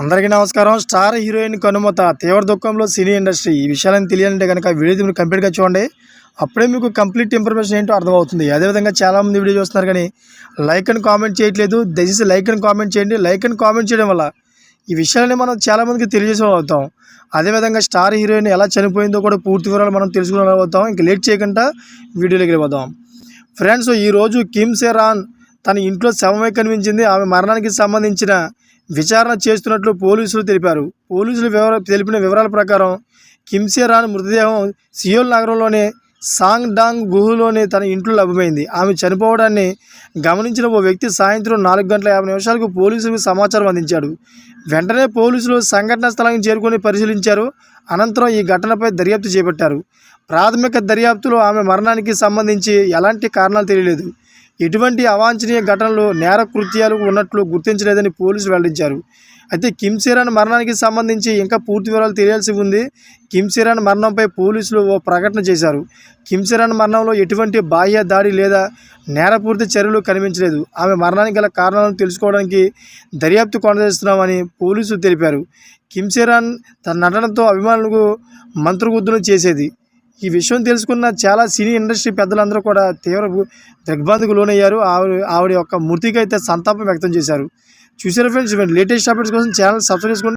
అందరికీ నమస్కారం. Star heroine కనుమత తీవ్ర దుఃఖంలో సినీ ఇండస్ట్రీ. ఈ విషయాలను తెలియాలంటే కనుక వీడియో మీరు కంప్లీట్గా చూడండి. అప్పుడే మీకు కంప్లీట్ ఇన్ఫర్మేషన్ ఏంటో అర్థమవుతుంది. అదేవిధంగా చాలామంది వీడియో చూస్తున్నారు కానీ లైక్ అండ్ కామెంట్ చేయట్లేదు. దయచేసి లైక్ అండ్ కామెంట్ చేయండి. లైక్ అండ్ కామెంట్ చేయడం వల్ల ఈ విషయాలని మనం చాలామందికి తెలియజేసుకోగలుగుతాం అవుతాం అదేవిధంగా స్టార్ హీరోయిన్ ఎలా చనిపోయిందో కూడా పూర్తి వివరాలు మనం తెలుసుకోగలుగుతాం ఇంక లేట్ చేయకుండా వీడియోలోకి వెళ్ళిపోతాం ఫ్రెండ్స్ ఈరోజు కిమ్ సెరాన్ తన ఇంట్లో శవమే కనిపించింది. ఆమె మరణానికి సంబంధించిన విచారణ చేస్తున్నట్లు పోలీసులు తెలిపారు. పోలీసులు వివర తెలిపిన వివరాల ప్రకారం కిమ్సేరాన్ మృతదేహం సియోల్ నగరంలోని సాంగ్ డాంగ్ గుహలోని తన ఇంట్లో లభ్యమైంది. ఆమె చనిపోవడాన్ని గమనించిన ఓ వ్యక్తి సాయంత్రం నాలుగు గంటల యాభై నిమిషాలకు పోలీసులకు సమాచారం అందించాడు. వెంటనే పోలీసులు సంఘటనా స్థలానికి చేరుకొని పరిశీలించారు. అనంతరం ఈ ఘటనపై దర్యాప్తు చేపట్టారు. ప్రాథమిక దర్యాప్తులో ఆమె మరణానికి సంబంధించి ఎలాంటి కారణాలు తెలియలేదు. ఎటువంటి అవాంఛనీయ ఘటనలు నేర కృత్యాలు ఉన్నట్లు గుర్తించలేదని పోలీసులు వెల్లడించారు. అయితే కిమ్సిరాన్ మరణానికి సంబంధించి ఇంకా పూర్తి వివరాలు తెలియాల్సి ఉంది. కిమ్సిరాన్ మరణంపై పోలీసులు ఓ ప్రకటన చేశారు. కిమ్సిరాన్ మరణంలో ఎటువంటి బాహ్య దాడి లేదా నేరపూర్తి చర్యలు కనిపించలేదు. ఆమె మరణానికి గల కారణాలను తెలుసుకోవడానికి దర్యాప్తు కొనసాగిస్తున్నామని పోలీసులు తెలిపారు. కిమ్సిరాన్ తన నటనతో అభిమానులకు మంత్రగుద్దును చేసేది. ఈ విషయం తెలుసుకున్న చాలా సినీ ఇండస్ట్రీ పెద్దలందరూ కూడా తీవ్ర దిగ్బాధకు లోనయ్యారు. ఆవిడ ఆవిడ యొక్క మృతికి అయితే సంతాపం వ్యక్తం చేశారు. చూసారు ఫ్రెండ్స్? లేటెస్ట్ అప్డేట్స్ కోసం ఛానల్ సబ్స్క్రైబ్ చేసుకోండి